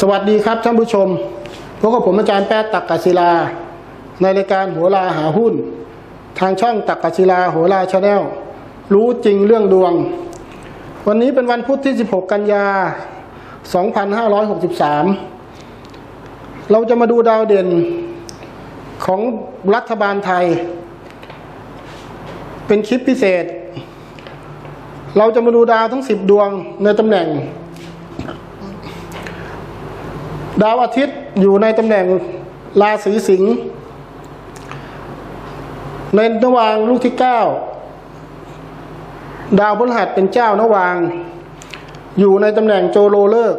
สวัสดีครับท่านผู้ชมพบกับผมอาจารย์แป๊ดตักกศิลา ในรายการหัวลาหาหุ้น ทางช่องตักกศิลาหัวลาชาแนลรู้จริงเรื่องดวง วันนี้เป็นวันพุธที่ 16 กันยา 2563 เราจะมาดูดาวเด่นของรัฐบาลไทย เป็นคลิปพิเศษ เราจะมาดูดาวทั้ง 10 ดวงในตำแหน่ง ดาวอาทิตย์อยู่ในตำแหน่งราศีสิงห์ในนวางลูกที่เก้าดาวพฤหัสเป็นเจ้านวาง อยู่ในตำแหน่งโจโลเลิก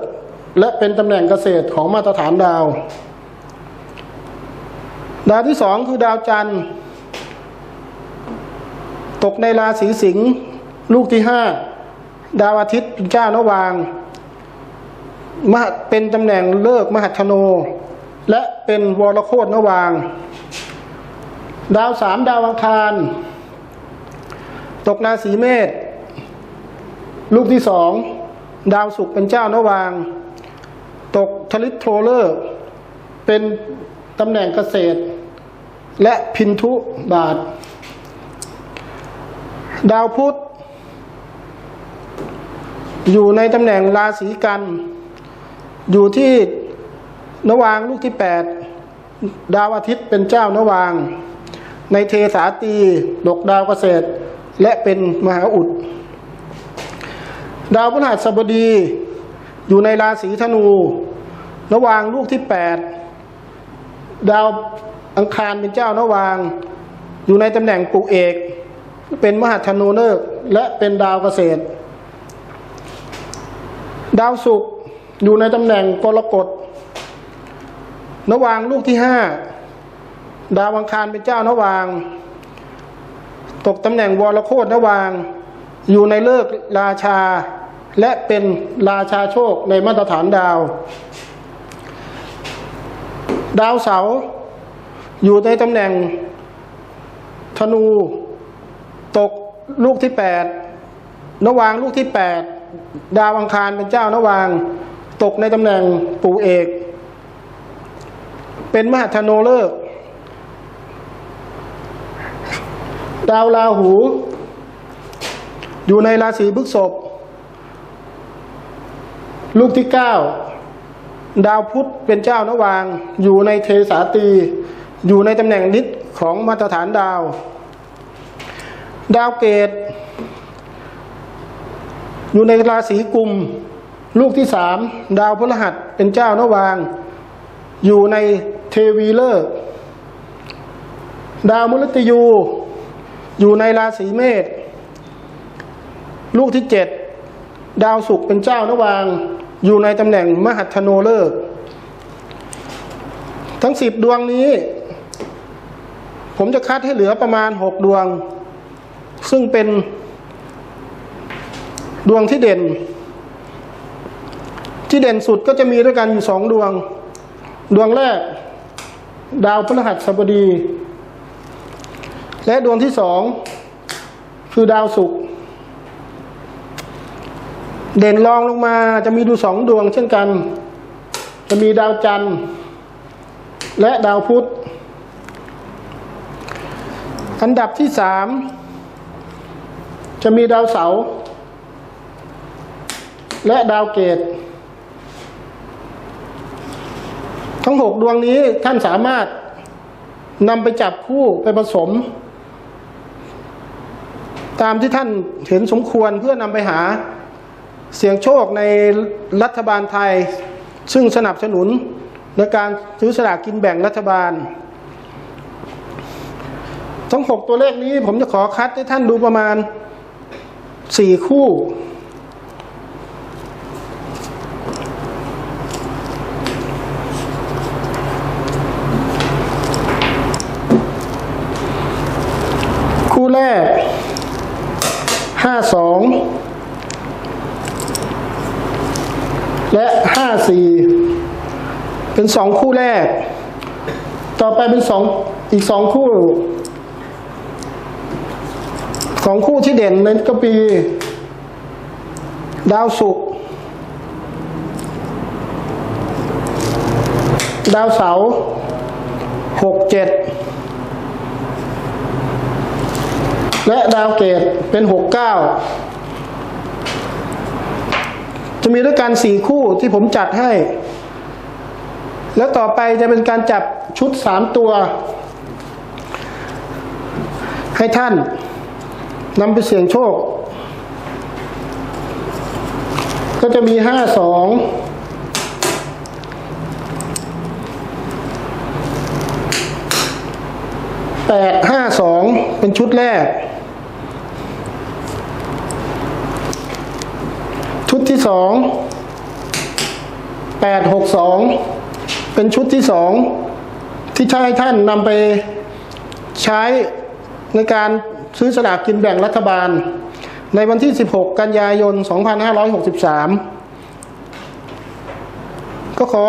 และเป็นตำแหน่งเกษตรของมาตรฐานดาว ดาวที่สองคือดาวจันทร์ตกในราศีสิงห์ลูกที่ห้าดาวอาทิตย์เป็นเจ้านวาง มหเป็นตำแหน่งเลิกมหัชโน และเป็นวรโคตนวาง ดาวสามดาวอังคาร ตกราศีเมษลูกที่สองดาวศุกร์เป็นเจ้านวาง ตกทลิตโทเลอร์ เป็นตำแหน่งเกษตร และพินทุบาท ดาวพุธอยู่ในตำแหน่งราศีกัน อยู่ที่นวางลูกที่แปดดาวอาทิตย์เป็นเจ้านวาง ในเทสาตีดกดาวเกษตร และเป็นมหาอุด ดาวพฤหัสบดีอยู่ในราศีธนูนวางลูกที่แปดดาวอังคารเป็นเจ้านวาง อยู่ในตำแหน่งปุเอก เป็นมหาธนูเลิกษ์และเป็นดาวเกษตร ดาวศุกร์ อยู่ในตำแหน่งกรกฎนวางลูกที่ห้าดาวังคารเป็นเจ้านวาง ตกตำแหน่งวรโคตนวาง อยู่ในเลิกราชา และเป็นราชาโชคในมาตรฐานดาว ดาวเสาอยู่ในตำแหน่งธนู ตกลูกที่แปดนวางลูกที่แปดดาวอังคารเป็นเจ้านวาง ตกในตำแหน่งปู่เอก เป็นมหาธโนเลิกษ์ดาวราหู อยู่ในราศีพฤษภลูกที่เก้าดาวพุธเป็นเจ้านวาง อยู่ในเทสาตี อยู่ในตำแหน่งนิดของมาตรฐานดาว ดาวเกต อยู่ในราศีกุม ลูกที่สามดาวพฤหัสเป็นเจ้านวาง อยู่ในเทวีเลิกษ์ดาวมฤตยู อยู่ในราศีเมษลูกที่เจ็ดดาวศุกร์เป็นเจ้านวาง อยู่ในตำแหน่งมหัทโนเลิกษ์ทั้งสิบดวงนี้ ผมจะคัดให้เหลือประมาณหกดวง ซึ่งเป็นดวงที่เด่น ที่เด่นสุดก็จะมีด้วยกันอยู่สองดวง ดวงแรก ดาวพฤหัสบดี และดวงที่สองคือดาวศุกร์เด่นรองลงมาจะมีดูสองดวงเช่นกัน จะมีดาวจันทร์ และดาวพุธอันดับที่สามจะมีดาวเสาร์และดาวเกต ทั้งหกดวงนี้ท่านสามารถนำไปจับคู่ไปผสม ตามที่ท่านเห็นสมควรเพื่อนำไปหาเสียงโชคในรัฐบาลไทย ซึ่งสนับสนุนในการซื้อสลากกินแบ่งรัฐบาล ทั้งหกตัวเลขนี้ผมจะขอคัดให้ท่านดูประมาณสี่คู่ คู่แรกห้าสองและห้าสี่เป็นสองคู่แรก ต่อไปเป็นสองอีกสองคู่สองคู่ที่เด่นในก็ปีดาวศุกร์ดาวเสาร์หกเจ็ด และดาวเกตเป็นหกเก้าจะมีด้วยกันสี่คู่ที่ผมจัดให้ แล้วต่อไปจะเป็นการจับชุดสามตัว ให้ท่านนำไปเสี่ยงโชค ก็จะมีห้าสองแปดห้าสองเป็นชุดแรก ชุด ที่สองแปดหกสองเป็นชุดที่สองที่ใช้ท่านนำไปใช้ในการซื้อสลากกินแบ่งรัฐบาล ในวันที่ 16 กันยายน 2563 ก็ขอ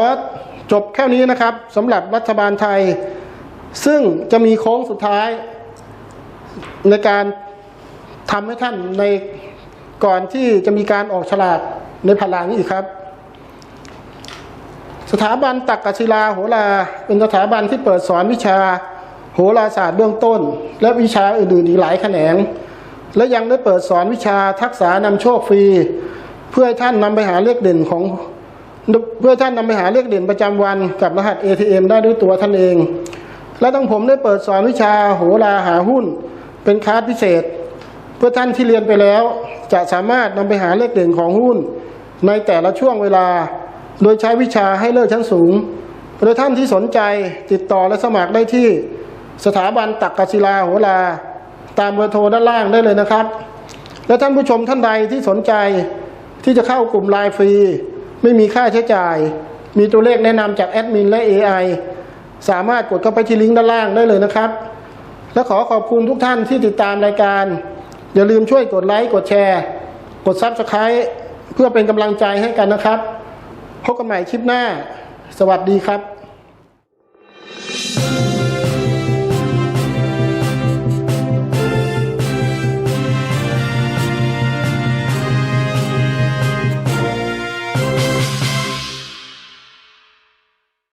จบแค่นี้นะครับสำหรับรัฐบาลไทย ซึ่งจะมีโค้งสุดท้ายในการทำให้ท่านใน ก่อนที่จะมีการออกฉลากในพลังอีกครับ สถาบันตักกศิลาโหราเป็นสถาบันที่เปิดสอนวิชาโหราศาสตร์เบื้องต้น และวิชาอื่นๆอีกหลายแขนง และยังได้เปิดสอนวิชาทักษะนำโชคฟรี เพื่อให้ท่านนำไปหาเลขเด่นของเพื่อท่านนำไปหาเลขเด่นประจำวันกับรหัส ATM ได้ด้วยตัวท่านเอง และทั้งผมได้เปิดสอนวิชาโหราหาหุ้น เป็นคลาสพิเศษ เพื่อท่านที่เรียนไปแล้ว จะสามารถนำไปหาเลขเด่นของหุ้น ในแต่ละช่วงเวลา โดยใช้วิชาให้เลิศชั้นสูง โดยท่านที่สนใจติดต่อและสมัครได้ที่สถาบันตักกศิลาโหรา ตามเบอร์โทรด้านล่างได้เลยนะครับ และท่านผู้ชมท่านใดที่สนใจที่จะเข้ากลุ่มไลน์ฟรี ไม่มีค่าใช้จ่าย มีตัวเลขแนะนำจากแอดมินและ AI สามารถกดเข้าไปที่ลิงก์ด้านล่างได้เลยนะครับ และขอขอบคุณทุกท่านที่ติดตามรายการ อย่าลืมช่วยกดไลค์กดแชร์ กดซับสไคร b ์เพื่อเป็นกำลังใจให้กันนะครับ พบกันใหม่คลิปหน้า สวัสดีครับ